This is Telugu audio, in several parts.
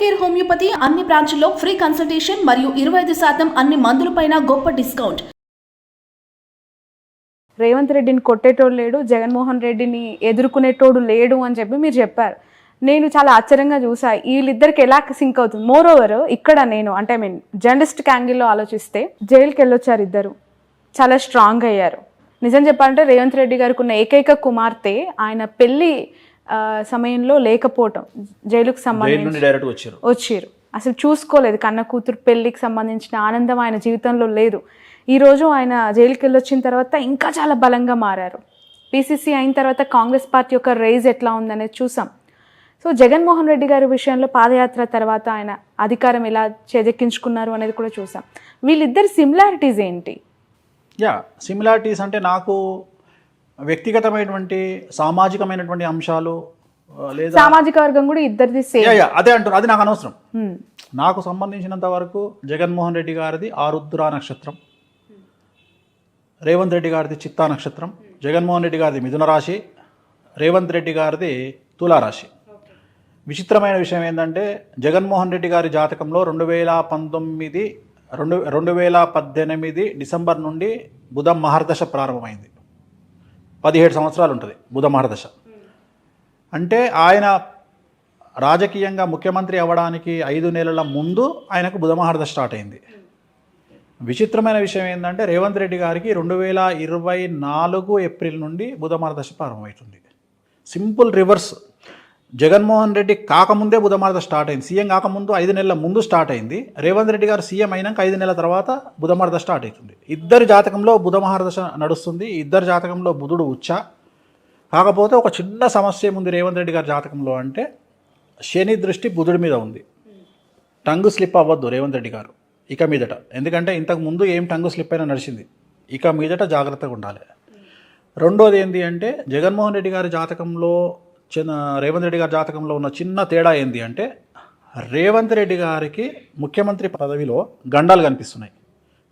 కేర్ హోమియోపతి అన్ని బ్రాంచుల్లో ఫ్రీ కన్సల్టేషన్ మరియు ఇరవై ఐదు శాతం అన్ని మందులపైన గొప్ప డిస్కౌంట్. రేవంత్ రెడ్డిని కొట్టేటోడు లేడు జగన్మోహన్ రెడ్డిని ఎదుర్కొనేటోడు లేడు అని చెప్పి మీరు చెప్పారు. నేను చాలా ఆశ్చర్యంగా చూసా. వీళ్ళిద్దరికి ఎలా సింక్ అవుతుంది? మోర్ ఓవర్ ఇక్కడ నేను అంటే ఐ మీన్ జర్నలిస్ట్ యాంగిల్లో ఆలోచిస్తే జైలుకి వెళ్ళొచ్చారు ఇద్దరు. చాలా స్ట్రాంగ్ అయ్యారు. నిజం చెప్పాలంటే రేవంత్ రెడ్డి గారికి ఉన్న ఏకైక కుమార్తె ఆయన పెళ్ళి సమయంలో లేకపోవటం జైలుకు జైలు సంబంధించి వచ్చారు. అసలు చూసుకోలేదు. కన్న కూతురు పెళ్ళికి సంబంధించిన ఆనందం ఆయన జీవితంలో లేదు. ఈరోజు ఆయన జైలుకి వెళ్ళి వచ్చిన తర్వాత ఇంకా చాలా బలంగా మారారు. పీసీసీ అయిన తర్వాత కాంగ్రెస్ పార్టీ యొక్క రైజ్ ఎట్లా ఉందనేది చూసాం. సో జగన్మోహన్ రెడ్డి గారి విషయంలో పాదయాత్ర తర్వాత ఆయన అధికారం ఎలా చేజెక్కించుకున్నారు అనేది కూడా చూసాం. వీళ్ళిద్దరి సిమిలారిటీస్ ఏంటి? యా సిమిలారిటీస్ అంటే నాకు వ్యక్తిగతమైనటువంటి సామాజికమైనటువంటి అంశాలు లేదా సామాజిక వర్గం కూడా ఇద్దరిది సేమ్ అదే అంటారు అది నాకు అనవసరం. నాకు సంబంధించినంత వరకు జగన్మోహన్ రెడ్డి గారిది ఆరుద్ర నక్షత్రం రేవంత్ రెడ్డి గారిది చిత్తా నక్షత్రం జగన్మోహన్ రెడ్డి గారిది మిథున రాశి రేవంత్ రెడ్డి గారిది తులారాశి విచిత్రమైన విషయం ఏంటంటే జగన్మోహన్ రెడ్డి గారి జాతకంలో రెండు వేల పంతొమ్మిది రెండు రెండు వేల పద్దెనిమిది డిసెంబర్ నుండి బుధ మహర్దశ ప్రారంభమైంది. పదిహేడు సంవత్సరాలు ఉంటుంది బుధ మహర్దశ. అంటే ఆయన రాజకీయంగా ముఖ్యమంత్రి అవ్వడానికి ఐదు నెలల ముందు ఆయనకు బుధమహారద స్టార్ట్ అయింది. విచిత్రమైన విషయం ఏంటంటే రేవంత్ రెడ్డి గారికి రెండు వేల ఇరవై నాలుగు ఏప్రిల్ నుండి బుధమహారదశ ప్రారంభమవుతుంది. Simple reverse. జగన్మోహన్ రెడ్డి కాకముందే బుధమార్త స్టార్ట్ అయింది. సీఎం కాకముందు ఐదు నెలల ముందు స్టార్ట్ అయింది. రేవంత్ రెడ్డి గారు సీఎం అయినాక ఐదు నెలల తర్వాత బుధమార్త స్టార్ట్ అవుతుంది. ఇద్దరి జాతకంలో బుధమహారదశ నడుస్తుంది. ఇద్దరి జాతకంలో బుధుడు ఉచ్చ. కాకపోతే ఒక చిన్న సమస్య ఉంది రేవంత్ రెడ్డి గారి జాతకంలో అంటే శని దృష్టి బుధుడి మీద ఉంది. టంగు స్లిప్ అవ్వద్దు రేవంత్ రెడ్డి గారు. ఇక మీదట. ఎందుకంటే ఇంతకు ముందు ఏం టంగు స్లిప్ అయినా నడిచింది. ఇక మీదట జాగ్రత్తగా ఉండాలి. రెండోది ఏంటి అంటే జగన్మోహన్ రెడ్డి గారి జాతకంలో చిన్న రేవంత్ రెడ్డి గారి జాతకంలో ఉన్న చిన్న తేడా ఏంటి అంటే రేవంత్ రెడ్డి గారికి ముఖ్యమంత్రి పదవిలో గండాలు కనిపిస్తున్నాయి.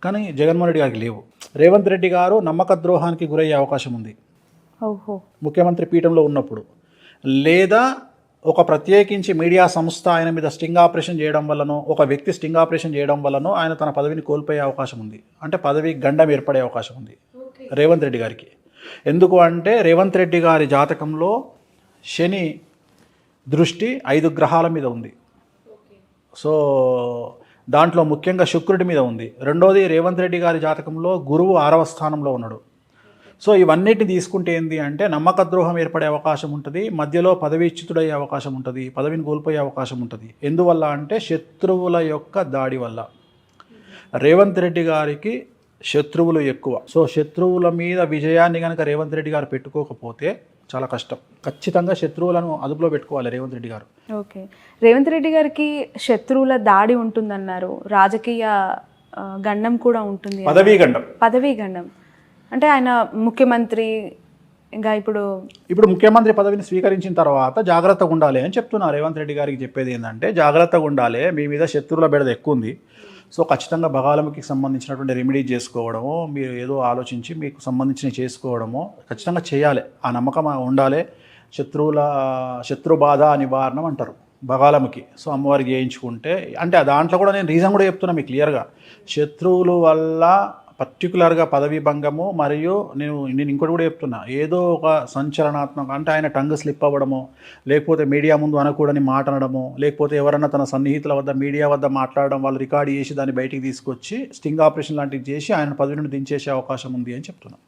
కానీ జగన్మోహన్ రెడ్డి గారికి లేవు. రేవంత్ రెడ్డి గారు నమ్మక ద్రోహానికి గురయ్యే అవకాశం ఉంది. ముఖ్యమంత్రి పీఠంలో ఉన్నప్పుడు. లేదా ఒక ప్రత్యేకించి మీడియా సంస్థ ఆయన మీద స్టింగ్ ఆపరేషన్ చేయడం వల్లనో ఒక వ్యక్తి స్టింగ్ ఆపరేషన్ చేయడం వల్లనో ఆయన తన పదవిని కోల్పోయే అవకాశం ఉంది. అంటే పదవి గండం ఏర్పడే అవకాశం ఉంది. రేవంత్ రెడ్డి గారికి. ఎందుకు అంటే రేవంత్ రెడ్డి గారి జాతకంలో శని దృష్టి ఐదు గ్రహాల మీద ఉంది. సో దాంట్లో ముఖ్యంగా శుక్రుడి మీద ఉంది. రెండోది రేవంత్ రెడ్డి గారి జాతకంలో గురువు ఆరవ స్థానంలో ఉన్నాడు. సో ఇవన్నిటిని తీసుకుంటే ఏంది అంటే నమ్మక ద్రోహం ఏర్పడే అవకాశం ఉంటుంది మధ్యలో పదవీచ్యుతుడయ్యే అవకాశం ఉంటుంది పదవిని కోల్పోయే అవకాశం ఉంటుంది. ఎందువల్ల అంటే శత్రువుల యొక్క దాడి వల్ల. రేవంత్ రెడ్డి గారికి శత్రువులు ఎక్కువ. సో శత్రువుల మీద విజయాన్ని కనుక రేవంత్ రెడ్డి గారు పెట్టుకోకపోతే చాలా కష్టం. ఖచ్చితంగా శత్రువులను అదుపులో పెట్టుకోవాలి రేవంత్ రెడ్డి గారు. ఓకే. రేవంత్ రెడ్డి గారికి శత్రువుల దాడి ఉంటుందన్నారు. రాజకీయ గండం కూడా ఉంటుంది. పదవీ గండం. పదవీ గండం. అంటే ఆయన ముఖ్యమంత్రి ఇంకా ఇప్పుడు ఇప్పుడు ముఖ్యమంత్రి పదవిని స్వీకరించిన తర్వాత జాగ్రత్తగా ఉండాలి అని చెప్తున్నా రేవంత్ రెడ్డి గారికి చెప్పేది ఏంటంటే జాగ్రత్తగా ఉండాలి. మీ మీద శత్రువుల బెడద ఎక్కువ ఉంది సో ఖచ్చితంగా బగాలముకి సంబంధించినటువంటి రెమెడీ చేసుకోవడము మీరు ఏదో ఆలోచించి మీకు సంబంధించిన చేసుకోవడము ఖచ్చితంగా చేయాలి. ఆ నమ్మకం ఉండాలి. శత్రువుల శత్రు బాధ నివారణం అంటారు బగాలముకి. సో అమ్మవారికి చేయించుకుంటే అంటే దాంట్లో కూడా నేను రీజన్ కూడా చెప్తున్నా మీకు క్లియర్గా శత్రువుల వల్ల పర్టికులర్గా పదవీ భంగము మరియు నేను నేను ఇంకోటి కూడా చెప్తున్నా ఏదో ఒక సంచలనాత్మక అంటే ఆయన టంగ్ స్లిప్ అవ్వడము లేకపోతే మీడియా ముందు అనకూడని మాట అనడము లేకపోతే ఎవరన్నా తన సన్నిహితుల వద్ద మీడియా వద్ద మాట్లాడడం వాళ్ళు రికార్డ్ చేసి దాన్ని బయటికి తీసుకొచ్చి స్టింగ్ ఆపరేషన్ లాంటివి చేసి ఆయన పదవి నుండి దించేసే అవకాశం ఉంది అని చెప్తున్నాను